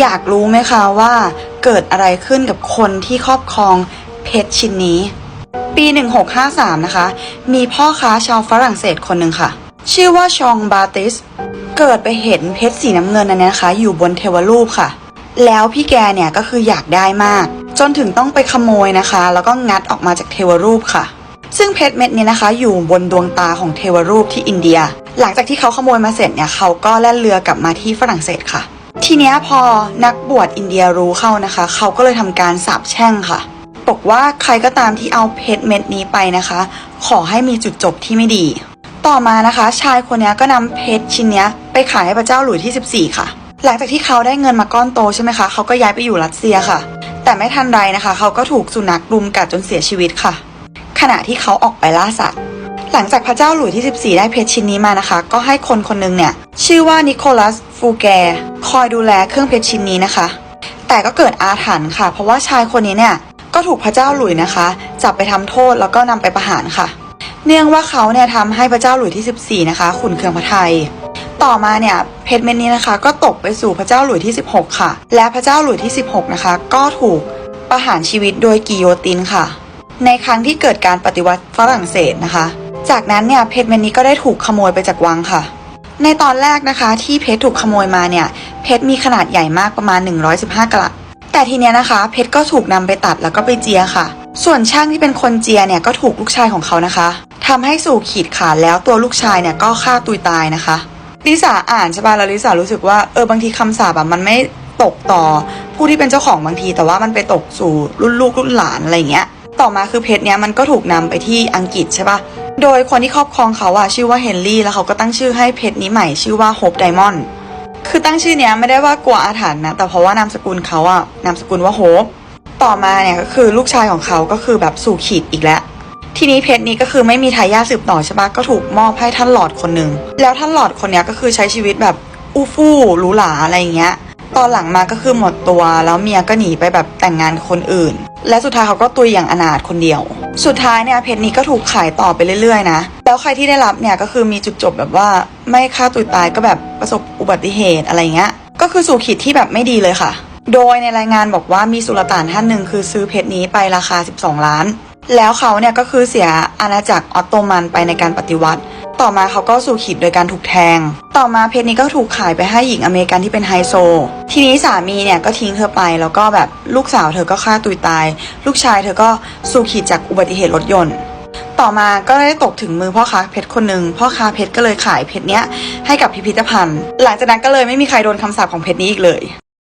อยากรู้ไหมคะว่าเกิดอะไรขึ้นกับคนที่ครอบครองเพชรชิ้นนี้ ปี 1653 นะคะ มีพ่อค้าชาวฝรั่งเศสคนหนึ่งค่ะ ชื่อว่าชองบาติส เกิดไปเห็นเพชรสีน้ำเงินอันนี้นะคะ อยู่บนเทวรูปค่ะ แล้วพี่แกเนี่ยก็คืออยากได้มาก จนถึงต้องไปขโมยนะคะ แล้วก็งัดออกมาจากเทวรูปค่ะซึ่งเพชรเม็ดนี้นะคะ อยู่บนดวงตาของเทวรูปที่อินเดีย หลังจากที่เขาขโมยมาเสร็จเนี่ยเขาก็แล่นเรือกลับมาที่ฝรั่งเศสค่ะ ทีเนี้ยพอนักบวชอินเดียรู้เข้านะคะ เขาก็เลยทำการสาปแช่งค่ะ บอกว่าใครก็ตามที่เอาเพชรเม็ดนี้ไปนะคะ ขอให้มีจุดจบที่ไม่ดี ต่อมานะคะ ชายคนนี้ก็นำเพชรชิ้นนี้ไปขายให้พระเจ้าหลุยที่ 14 ค่ะ หลังจากที่เขาได้เงินมาก้อนโตใช่ไหมคะ เขาก็ย้ายไปอยู่รัสเซียค่ะ แต่ไม่ทันไรนะคะ เขาก็ถูกสุนัขรุมกัดจนเสียชีวิตค่ะ ขณะที่เขาออกไปล่าสัตว์ หลังจากพระเจ้าหลุยที่ 14 ได้เพชรชิ้นนี้มานะคะ ก็ให้คนคนหนึงเนี่ย ชื่อว่านิโคลัสฟูแกร์คอยดูแลเครื่องเพชรชิ้นนี้นะคะ แต่ก็เกิดอาถรรพ์ค่ะ เพราะว่าชายคนนี้เนี่ยก็ถูกพระเจ้าหลุยนะคะ จับไปทำโทษแล้วก็นำไปประหารค่ะ เนื่องว่าเขาเนี่ยทำให้พระเจ้าหลุยที่ 14 นะคะ ขุนเคืองพระไทยต่อมาเนี่ยเพชรเม็ดนี้นะคะก็ตกไปสู่พระเจ้าหลุยที่ 16 ค่ะ และพระเจ้าหลุยที่ 16 นะคะ ก็ถูกประหารชีวิตโดยกิโยตินค่ะ ในครั้งที่เกิดการปฏิวัติฝรั่งเศสนะคะ จากนั้นเนี่ยเพชรเม็ดนี้ก็ได้ถูกขโมยไปจากวังค่ะ ในตอนแรกนะคะ ที่เพชรถูกขโมยมาเนี่ย เพชรมีขนาดใหญ่มากประมาณ 115กะรัตแต่ทีเนี้ยนะคะ เพชรก็ถูกนำไปตัดแล้วก็ไปเจียค่ะ ส่วนช่างที่เป็นคนเจียเนี่ยก็ถูกลูกชายของเขานะคะทำให้สู่ขีดขาดแล้วตัวลูกชายเนี่ยก็ฆ่าตุยตายนะคะลิสาอ่านใช่ป่ะแล้วลิสารู้สึกว่าเออบางทีคำสาปอะมันไม่ตกต่อ ผู้ที่เป็นเจ้าของบางที แต่ว่ามันไปตกสู่รุ่นลูกรุ่นหลานอะไรอย่างเงี้ย ต่อมาคือเพชรเนี้ยมันก็ถูกนำไปที่อังกฤษใช่ป่ะ โดยคนที่ครอบครองเขาอะชื่อว่าเฮนรี่แล้วเขาก็ตั้งชื่อให้เพชรนี้ใหม่ชื่อว่าโฮปไดมอนด์คือตั้งชื่อเนี้ยไม่ได้ว่ากลัวอาถรรพ์นะ แต่เพราะว่านามสกุลเขาอะนามสกุลว่าโฮปต่อมาเนี่ยก็คือลูกชายของเขาก็คือแบบสู่ขีดอีกแล้ว ทีนี้เพชรนี้ก็คือไม่มีทายาทสืบต่อใช่ปะก็ถูกมอบให้ท่านหลอดคนหนึ่งแล้วท่านหลอดคนเนี้ยก็คือใช้ชีวิตแบบอู้ฟู่หรูหราอะไรอย่างเงี้ย ตอนหลังมาก็คือหมดตัวแล้วเมียก็หนีไปแบบแต่งงานคนอื่น และสุดท้ายเขาก็ตุยอย่างอนาถคนเดียว สุดท้ายเนี่ยเพชรนี้ก็ถูกขายต่อไปเรื่อยๆนะ แล้วใครที่ได้รับเนี่ยก็คือมีจุดจบแบบว่าไม่ฆ่าตุยตายก็แบบประสบอุบัติเหตุอะไรเงี้ย ก็คือสู่ขีดที่แบบไม่ดีเลยค่ะ โดยในรายงานบอกว่ามีสุลต่านท่านหนึ่งคือซื้อเพชรนี้ไปราคา 12 ล้าน แล้วเขาเนี่ยก็คือเสียอาณาจักรออตโตมันไปในการปฏิวัติ ต่อมาเขาก็สู่ขีดโดยการถูกแทง ต่อมาเพชรนี้ก็ถูกขายไปให้หญิงอเมริกันที่เป็นไฮโซ ทีนี้สามีเนี่ยก็ทิ้งเธอไปแล้วก็แบบลูกสาวเธอก็ฆ่าตุยตาย ลูกชายเธอก็สู่ขีดจากอุบัติเหตุรถยนต์ต่อมาก็ได้ตกถึงมือพ่อค้าเพชรคนหนึ่งพ่อค้าเพชรก็เลยขายเพชรเนี้ยให้กับพิพิธภัณฑ์ หลังจากนั้นก็เลยไม่มีใครโดนคำสาปของเพชรนี้อีกเลย